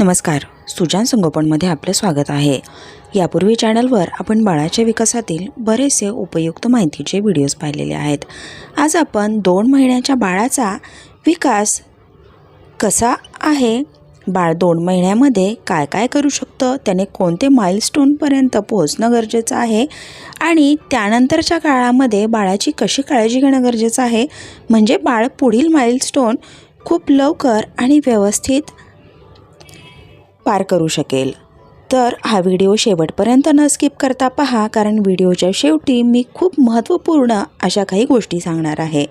नमस्कार. सुजान संगोपनमध्ये आपलं स्वागत आहे. यापूर्वी चॅनलवर आपण बाळाच्या विकासातील बरेचसे उपयुक्त माहितीचे व्हिडिओज पाहिलेले आहेत. आज आपण दोन महिन्याच्या बाळाचा विकास कसा आहे? बाळ दोन महिन्यामध्ये काय काय करू शकतं? त्याने कोणते माइलस्टोनपर्यंत पोहोचणं गरजेचं आहे? आणि त्यानंतरच्या काळामध्ये बाळाची कशी काळजी घेणं गरजेचं आहे? म्हणजे बाळ पुढील माइलस्टोन खूप लवकर आणि व्यवस्थित पार करू शकेल. तर हा व्हिडिओ शेवटपर्यंत न स्किप करता पहा कारण व्हिडिओच्या शेवटी मी खूप महत्त्वपूर्ण अशा काही गोष्टी सांगणार आहे.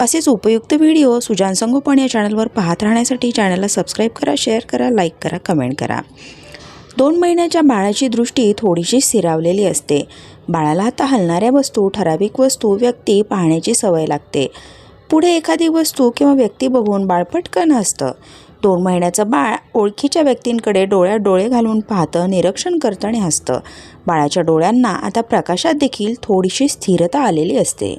असेच उपयुक्त व्हिडिओ सुजान संगोपन या चॅनलवर पाहत राहण्यासाठी चॅनलला सबस्क्राईब करा शेअर करा लाईक करा कमेंट करा. दोन महिन्याच्या बाळाची दृष्टी थोडीशी स्थिरावलेली असते. बाळाला आता हलणाऱ्या वस्तू ठराविक वस्तू व्यक्ती पाहण्याची सवय लागते. पुढे एखादी वस्तू किंवा व्यक्ती बघून बाळ पटकन हसतं. दोन महिन्याचं बाळ ओळखीच्या व्यक्तींकडे डोळ्यात डोळे घालून पाहतं निरीक्षण करतं आणि हसतं. बाळाच्या डोळ्यांना आता प्रकाशात देखील थोडीशी स्थिरता आलेली असते.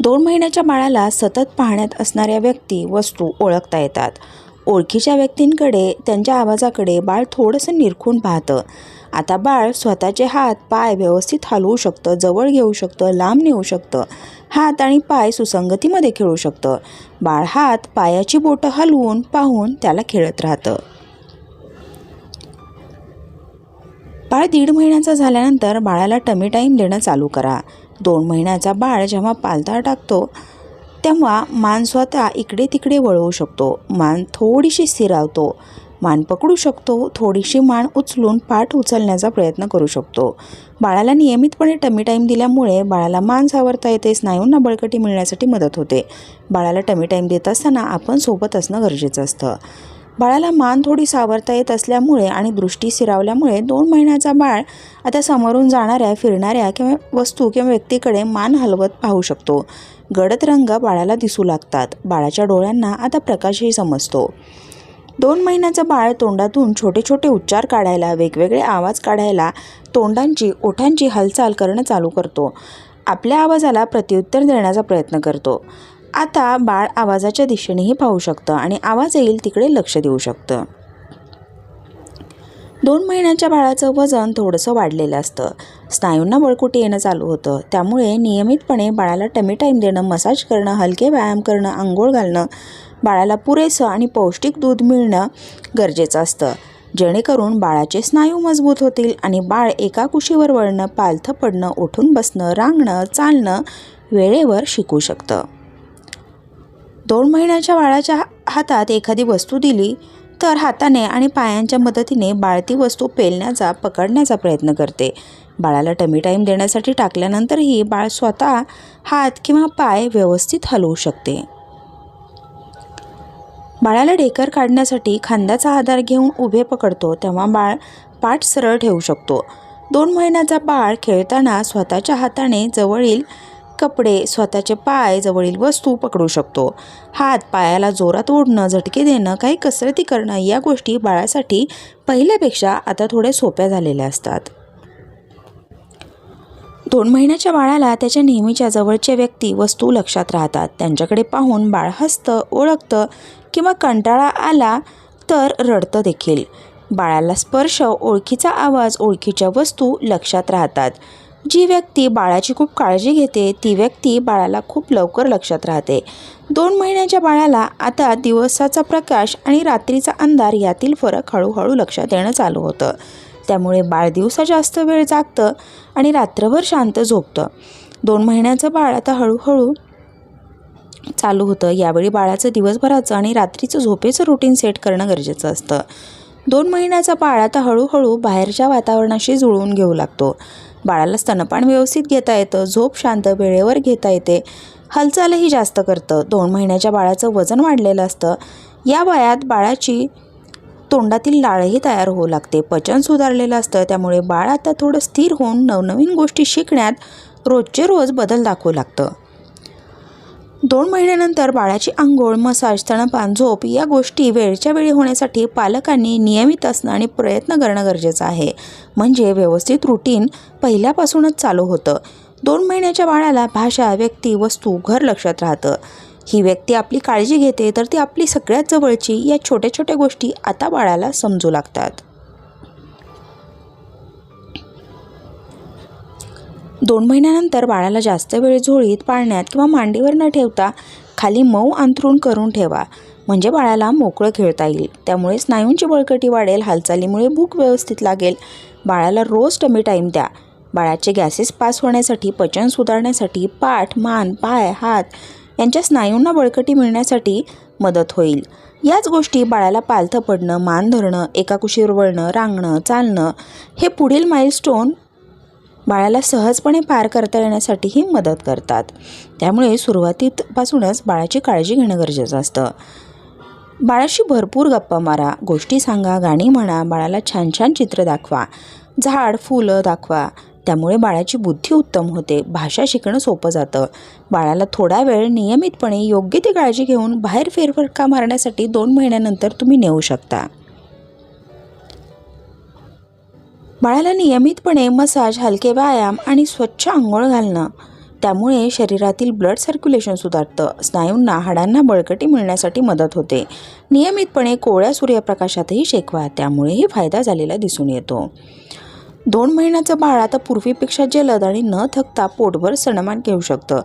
दोन महिन्याच्या बाळाला सतत पाहण्यात असणाऱ्या व्यक्ती वस्तू ओळखता येतात. ओळखीच्या व्यक्तींकडे त्यांच्या आवाजाकडे बाळ थोडंसं निरखून पाहतं. आता बाळ स्वतःचे हात पाय व्यवस्थित हलवू शकतं जवळ घेऊ शकतं लांब नेऊ शकतं. हात आणि पाय सुसंगतीमध्ये खेळू शकतं. बाळ हात पायाची बोटं हलवून पाहून त्याला खेळत राहतं. बाळ दीड महिन्याचा झाल्यानंतर बाळाला टमी टाईम देणं चालू करा. दोन महिन्याचा बाळ जेव्हा पालथा टाकतो तेव्हा मान स्वतः इकडे तिकडे वळवू शकतो. मान थोडीशी स्थिरावतो. मान पकडू शकतो. थोडीशी मान उचलून पाठ उचलण्याचा प्रयत्न करू शकतो. बाळाला नियमितपणे टमी टाईम दिल्यामुळे बाळाला मान सावरता येते स्नायूंना बळकटी मिळण्यासाठी मदत होते. बाळाला टमी टाईम देत असताना आपण सोबत असणं गरजेचं असतं. बाळाला मान थोडी सावरता येत असल्यामुळे आणि दृष्टी स्थिरावल्यामुळे दोन महिन्याचा बाळ आता समोरून जाणाऱ्या फिरणाऱ्या किंवा वस्तू किंवा व्यक्तीकडे मान हलवत पाहू शकतो. गडद रंग बाळाला दिसू लागतात. बाळाच्या डोळ्यांना आता प्रकाशही समजतो. दोन महिन्याचं बाळ तोंडातून छोटे छोटे उच्चार काढायला वेगवेगळे आवाज काढायला तोंडांची ओठांची हालचाल करणं चालू करतो. आपल्या आवाजाला प्रत्युत्तर देण्याचा प्रयत्न करतो. आता बाळ आवाजाच्या दिशेनेही पाहू शकतं आणि आवाज येईल तिकडे लक्ष देऊ शकतं. दोन महिन्याच्या बाळाचं वजन थोडंसं वाढलेलं असतं. स्नायूंना बळकुटी येणं चालू होतं. त्यामुळे नियमितपणे बाळाला टमी टाईम देणं मसाज करणं हलके व्यायाम करणं आंघोळ घालणं बाळाला पुरेसं आणि पौष्टिक दूध मिळणं गरजेचं असतं. जेणेकरून बाळाचे स्नायू मजबूत होतील आणि बाळ एका कुशीवर वळणं पालथं पडणं उठून बसणं रांगणं चालणं वेळेवर शिकू शकतं. दोन महिन्याच्या बाळाच्या हातात एखादी वस्तू दिली तर हाताने आणि पायांच्या मदतीने बाळती वस्तू पेलण्याचा पकडण्याचा प्रयत्न करते. बाळाला टमी टाईम देण्यासाठी टाकल्यानंतरही बाळ स्वतः हात किंवा पाय व्यवस्थित हलवू शकते. बाळाला ढेकर काढण्यासाठी खांद्याचा आधार घेऊन उभे पकडतो तेव्हा बाळ पाठ सरळ ठेवू शकतो. दोन महिन्याचा बाळ खेळताना स्वतःच्या हाताने जवळील कपडे स्वतःचे पाय जवळील वस्तू पकडू शकतो. हात पायाला जोरात ओढणं झटके देणं काही कसरती करणं या गोष्टी बाळासाठी पहिल्यापेक्षा आता थोड्या सोप्या झालेल्या असतात. दोन महिन्याच्या बाळाला त्याच्या नेहमीच्या जवळच्या व्यक्ती वस्तू लक्षात राहतात. त्यांच्याकडे पाहून बाळ हसतं ओळखतं किंवा कंटाळा आला तर रडतं देखील. बाळाला स्पर्श ओळखीचा आवाज ओळखीच्या वस्तू लक्षात राहतात. जी व्यक्ती बाळाची खूप काळजी घेते ती व्यक्ती बाळाला खूप लवकर लक्षात राहते. दोन महिन्याच्या बाळाला आता दिवसाचा प्रकाश आणि रात्रीचा अंधार यातील फरक हळूहळू लक्षात येणं चालू होतं. त्यामुळे बाळ दिवसा जास्त वेळ जागतं आणि रात्रभर शांत झोपतं. दोन महिन्याचं बाळ आता हळूहळू चालू होतं. यावेळी बाळाचं दिवसभराचं आणि रात्रीचं झोपेचं रुटीन सेट करणं गरजेचं असतं. दोन महिन्याचा बाळ आता हळूहळू बाहेरच्या वातावरणाशी जुळवून घेऊ लागतो. बाळाला स्तनपान व्यवस्थित घेता येतं झोप शांत वेळेवर घेता येते. हालचालही जास्त करतं. दोन महिन्याच्या बाळाचं वजन वाढलेलं असतं. या वयात बाळाची तोंडातील लाळही तयार होऊ लागते. पचन सुधारलेलं असतं. त्यामुळे बाळ आता थोडं स्थिर होऊन नवनवीन गोष्टी शिकण्यात रोजचे रोज बदल दाखवू लागतं. दोन महिन्यानंतर बाळाची आंघोळ मसाज स्तनपान झोप या गोष्टी वेळच्या वेळी होण्यासाठी पालकांनी नियमित असणं आणि प्रयत्न करणं गरजेचं आहे. म्हणजे व्यवस्थित रुटीन पहिल्यापासूनच चालू होतं. दोन महिन्याच्या बाळाला भाषा व्यक्ती वस्तू घर लक्षात राहतं. ही व्यक्ती आपली काळजी घेते तर ती आपली सगळ्यात जवळची या छोट्या छोट्या गोष्टी आता बाळाला समजू लागतात. दोन महिन्यानंतर बाळाला जास्त वेळ झोळीत पाळण्यात किंवा मांडीवर न ठेवता खाली मऊ अंथरूण करून ठेवा. म्हणजे बाळाला मोकळं खेळता येईल. त्यामुळे स्नायूंची बळकटी वाढेल हालचालीमुळे भूक व्यवस्थित लागेल. बाळाला रोज टमी टाईम द्या. बाळाचे गॅसेस पास होण्यासाठी पचन सुधारण्यासाठी पाठ मान पाय हात यांच्या स्नायूंना बळकटी मिळण्यासाठी मदत होईल. याच गोष्टी बाळाला पालथं पडणं मान धरणं एका कुशीवर वळणं रांगणं चालणं हे पुढील माइलस्टोन बाळाला सहजपणे पार करता येण्यासाठीही मदत करतात. त्यामुळे सुरुवातीपासूनच बाळाची काळजी घेणं गरजेचं असतं. बाळाशी भरपूर गप्पा मारा गोष्टी सांगा गाणी म्हणा बाळाला छान छान चित्र दाखवा झाड फुलं दाखवा. त्यामुळे बाळाची बुद्धी उत्तम होते. भाषा शिकणं सोपं जातं. बाळाला थोडा वेळ नियमितपणे योग्य ती काळजी घेऊन बाहेर फेरफटका मारण्यासाठी दोन महिन्यानंतर तुम्ही नेऊ शकता. बाळाला नियमितपणे मसाज हलके व्यायाम आणि स्वच्छ आंघोळ घालणं. त्यामुळे शरीरातील ब्लड सर्क्युलेशन सुधारतं. स्नायूंना हाडांना बळकटी मिळण्यासाठी मदत होते. नियमितपणे कोवळ्या सूर्यप्रकाशातही शेकवा. त्यामुळेही फायदा झालेला दिसून येतो. दोन महिन्याचं बाळ आता पूर्वीपेक्षा जलद आणि न थकता पोटभर सणमान घेऊ शकतं.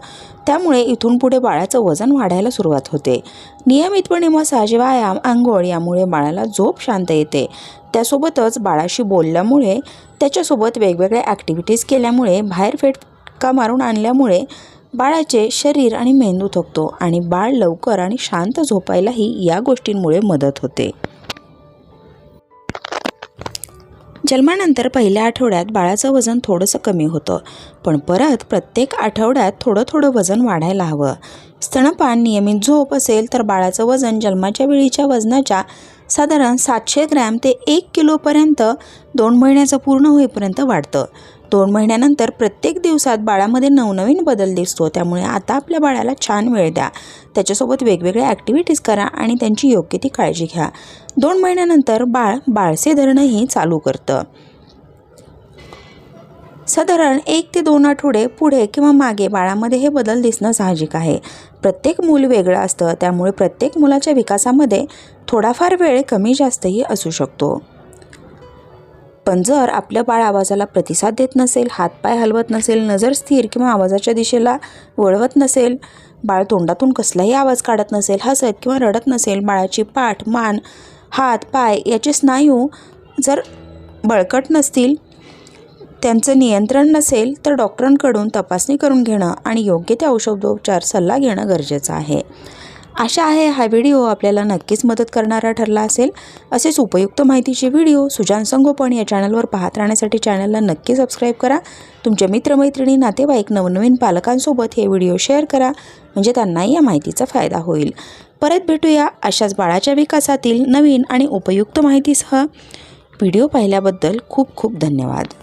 त्यामुळे इथून पुढे बाळाचं वजन वाढायला सुरुवात होते. नियमितपणे मसाज व्यायाम आंघोळ यामुळे बाळाला झोप शांत येते. त्यासोबतच बाळाशी बोलल्यामुळे त्याच्यासोबत वेगवेगळ्या ॲक्टिव्हिटीज केल्यामुळे बाहेर फेटका मारून आणल्यामुळे बाळाचे शरीर आणि मेंदू थकतो आणि बाळ लवकर आणि शांत झोपायलाही या गोष्टींमुळे मदत होते. जन्मानंतर पहिल्या आठवड्यात बाळाचं वजन थोडंसं कमी होतं पण परत प्रत्येक आठवड्यात थोडं थोडं वजन वाढायला हवं. स्तनपान नियमित झोप असेल तर बाळाचं वजन जन्माच्या वेळीच्या वजनाच्या साधारण सातशे ग्रॅम ते एक किलोपर्यंत दोन महिन्याचं पूर्ण होईपर्यंत वाढतं. दोन महिन्यानंतर प्रत्येक दिवसात बाळामध्ये नवनवीन बदल दिसतो. त्यामुळे आता आपल्या बाळाला छान वेळ द्या. त्याच्यासोबत वेगवेगळ्या ॲक्टिव्हिटीज करा आणि त्यांची योग्य ती काळजी घ्या. दोन महिन्यानंतर बाळ बाळसे धरणंही चालू करतं. साधारण एक ते दोन आठवडे पुढे किंवा मागे बाळामध्ये हे बदल दिसणं साहजिक आहे. प्रत्येक मूल वेगळं असतं त्यामुळे प्रत्येक मुलाच्या विकासामध्ये थोडाफार वेळ कमी जास्तही असू शकतो. पण जर आपलं बाळ आवाजाला प्रतिसाद देत नसेल हातपाय हलवत नसेल नजर स्थिर किंवा आवाजाच्या दिशेला वळवत नसेल बाळ तोंडातून कसलाही आवाज काढत नसेल हसत किंवा रडत नसेल बाळाची पाठ मान हात पाय याचे स्नायू जर बळकट नसतील त्यांचं नियंत्रण नसेल तर डॉक्टरांकडून तपासणी करून घेणं आणि योग्य ते औषधोपचार सल्ला घेणं गरजेचं आहे. आशा आहे हा व्हिडिओ आपल्याला नक्कीच मदत करणारा ठरला असेल. असेच उपयुक्त माहितीचे व्हिडिओ सुजान संगोपन या चॅनलवर पाहत राहण्यासाठी चॅनलला नक्की सबस्क्राईब करा. तुमच्या मित्रमैत्रिणी नातेवाईक नवनवीन पालकांसोबत हे व्हिडिओ शेअर करा म्हणजे त्यांनाही या माहितीचा फायदा होईल. परत भेटूया अशाच बाळाच्या विकासातील नवीन आणि उपयुक्त माहितीसह. व्हिडिओ पाहिल्याबद्दल खूप खूप धन्यवाद.